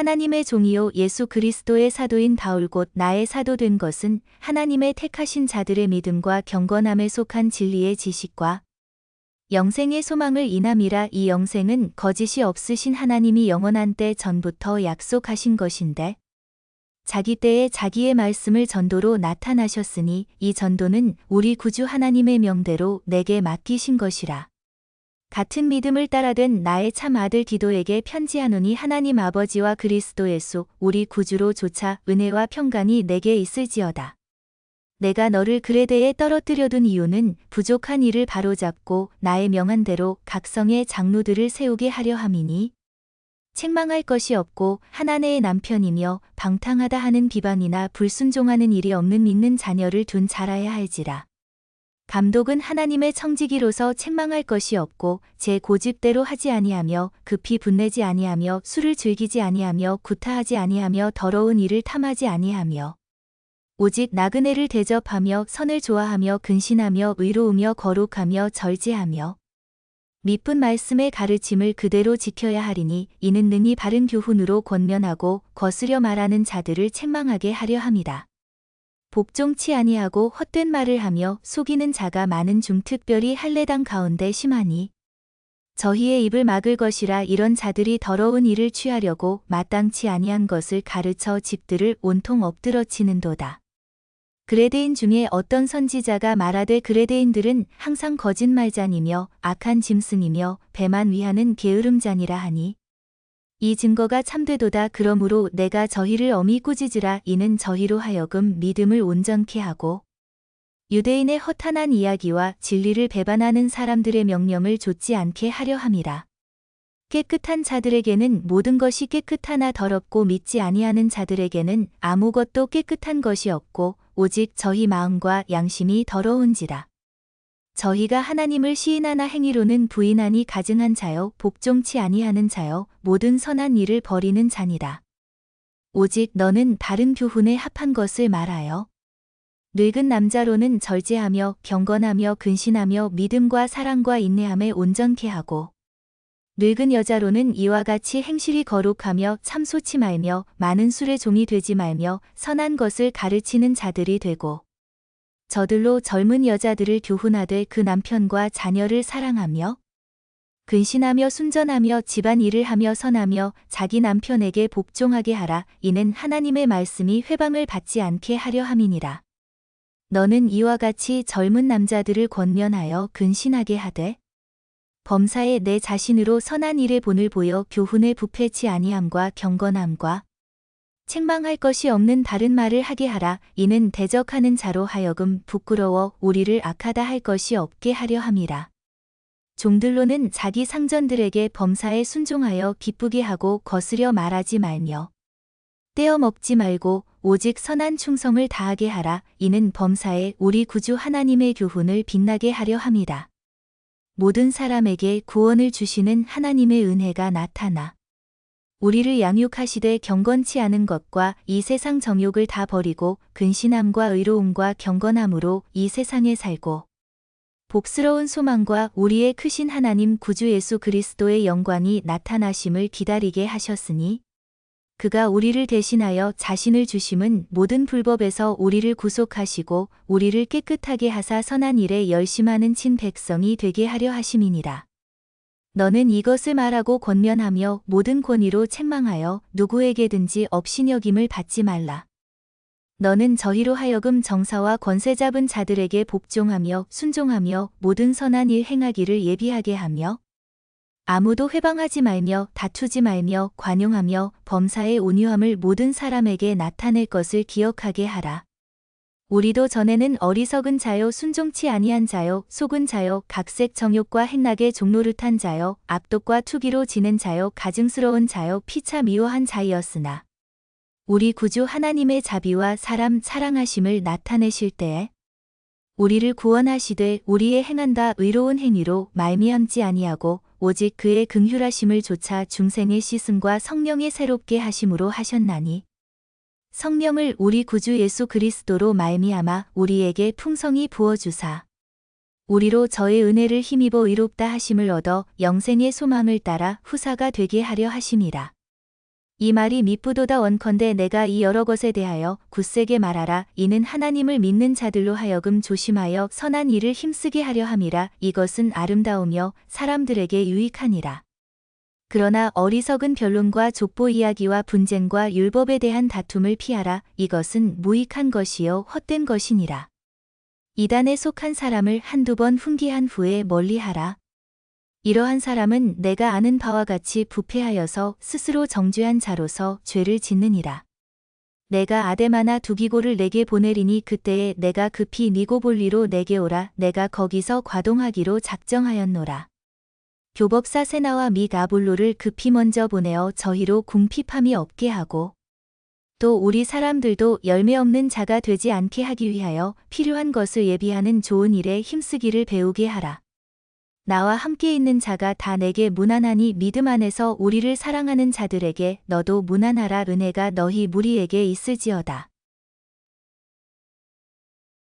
하나님의 종이요 예수 그리스도의 사도인 바울 곧 나의 사도 된 것은 하나님의 택하신 자들의 믿음과 경건함에 속한 진리의 지식과 영생의 소망을 인함이라 이 영생은 거짓이 없으신 하나님이 영원한 때 전부터 약속하신 것인데 자기 때에 자기의 말씀을 전도로 나타나셨으니 이 전도는 우리 구주 하나님의 명대로 내게 맡기신 것이라. 같은 믿음을 따라된 나의 참 아들 디도에게 편지하노니 하나님 아버지와 그리스도 예수 우리 구주로 조차 은혜와 평강이 내게 있을지어다. 내가 너를 그레데에 떨어뜨려둔 이유는 부족한 일을 바로잡고 나의 명한 대로 각성의 장로들을 세우게 하려 함이니 책망할 것이 없고 하나네의 남편이며 방탕하다 하는 비방이나 불순종하는 일이 없는 믿는 자녀를 둔 자라야 할지라. 감독은 하나님의 청지기로서 책망할 것이 없고 제 고집대로 하지 아니하며 급히 분내지 아니하며 술을 즐기지 아니하며 구타하지 아니하며 더러운 일을 탐하지 아니하며 오직 나그네를 대접하며 선을 좋아하며 근신하며 의로우며 거룩하며 절제하며 미쁜 말씀의 가르침을 그대로 지켜야 하리니 이는 능히 바른 교훈으로 권면하고 거스려 말하는 자들을 책망하게 하려 함이다. 복종치 아니하고 헛된 말을 하며 속이는 자가 많은 중 특별히 할례당 가운데 심하니 저희의 입을 막을 것이라 이런 자들이 더러운 일을 취하려고 마땅치 아니한 것을 가르쳐 집들을 온통 엎드러치는도다. 그레데인 중에 어떤 선지자가 말하되 그레데인들은 항상 거짓말자니며 악한 짐승이며 배만 위하는 게으름자니라 하니 이 증거가 참되도다 그러므로 내가 저희를 엄히 꾸짖으라 이는 저희로 하여금 믿음을 온전케 하고 유대인의 허탄한 이야기와 진리를 배반하는 사람들의 명령을 좇지 않게 하려 함이라. 깨끗한 자들에게는 모든 것이 깨끗하나 더럽고 믿지 아니하는 자들에게는 아무것도 깨끗한 것이 없고 오직 저희 마음과 양심이 더러운지라. 저희가 하나님을 시인하나 행위로는 부인하니 가증한 자요 복종치 아니하는 자요 모든 선한 일을 버리는 자니라. 오직 너는 바른 교훈에 합한 것을 말하여 늙은 남자로는 절제하며 경건하며 근신하며 믿음과 사랑과 인내함에 온전케 하고 늙은 여자로는 이와 같이 행실이 거룩하며 참소치 말며 많은 술의 종이 되지 말며 선한 것을 가르치는 자들이 되고 저들로 젊은 여자들을 교훈하되 그 남편과 자녀를 사랑하며 근신하며 순전하며 집안 일을 하며 선하며 자기 남편에게 복종하게 하라 이는 하나님의 말씀이 회방을 받지 않게 하려 함이니라. 너는 이와 같이 젊은 남자들을 권면하여 근신하게 하되 범사에 내 자신으로 선한 일의 본을 보여 교훈에 부패치 아니함과 경건함과 책망할 것이 없는 다른 말을 하게 하라. 이는 대적하는 자로 하여금 부끄러워 우리를 악하다 할 것이 없게 하려 함이라. 종들로는 자기 상전들에게 범사에 순종하여 기쁘게 하고 거스려 말하지 말며 떼어 먹지 말고 오직 선한 충성을 다하게 하라. 이는 범사에 우리 구주 하나님의 교훈을 빛나게 하려 함이다. 모든 사람에게 구원을 주시는 하나님의 은혜가 나타나 우리를 양육하시되 경건치 않은 것과 이 세상 정욕을 다 버리고 근신함과 의로움과 경건함으로 이 세상에 살고 복스러운 소망과 우리의 크신 하나님 구주 예수 그리스도의 영광이 나타나심을 기다리게 하셨으니 그가 우리를 대신하여 자신을 주심은 모든 불법에서 우리를 구속하시고 우리를 깨끗하게 하사 선한 일에 열심하는 친 백성이 되게 하려 하심이니라. 너는 이것을 말하고 권면하며 모든 권위로 책망하여 누구에게든지 업신여김을 받지 말라. 너는 저희로 하여금 정사와 권세 잡은 자들에게 복종하며 순종하며 모든 선한 일 행하기를 예비하게 하며 아무도 회방하지 말며 다투지 말며 관용하며 범사의 온유함을 모든 사람에게 나타낼 것을 기억하게 하라. 우리도 전에는 어리석은 자요 순종치 아니한 자요 속은 자요 각색 정욕과 행락의 종노릇한 자요 압독과 투기로 지는 자요 가증스러운 자요 피차 미워한 자이었으나 우리 구주 하나님의 자비와 사람 사랑하심을 나타내실 때에 우리를 구원하시되 우리의 행한다 의로운 행위로 말미암지 아니하고 오직 그의 긍휼하심을 조차 중생의 씻음과 성령의 새롭게 하심으로 하셨나니 성령을 우리 구주 예수 그리스도로 말미암아 우리에게 풍성히 부어 주사 우리로 저의 은혜를 힘입어 의롭다 하심을 얻어 영생의 소망을 따라 후사가 되게 하려 하심이라. 이 말이 미쁘도다 원컨대 내가 이 여러 것에 대하여 굳세게 말하라. 이는 하나님을 믿는 자들로 하여금 조심하여 선한 일을 힘쓰게 하려 함이라. 이것은 아름다우며 사람들에게 유익하니라. 그러나 어리석은 변론과 족보 이야기와 분쟁과 율법에 대한 다툼을 피하라. 이것은 무익한 것이요 헛된 것이니라. 이단에 속한 사람을 한두 번 훈계한 후에 멀리하라. 이러한 사람은 내가 아는 바와 같이 부패하여서 스스로 정죄한 자로서 죄를 짓느니라. 내가 아데마나 두기고를 내게 보내리니 그때에 내가 급히 니고볼리로 내게 오라 내가 거기서 과동하기로 작정하였노라. 교법사 세나와 미 아볼로를 급히 먼저 보내어 저희로 궁핍함이 없게 하고 또 우리 사람들도 열매 없는 자가 되지 않게 하기 위하여 필요한 것을 예비하는 좋은 일에 힘쓰기를 배우게 하라. 나와 함께 있는 자가 다 내게 무난하니 믿음 안에서 우리를 사랑하는 자들에게 너도 무난하라 은혜가 너희 무리에게 있을지어다.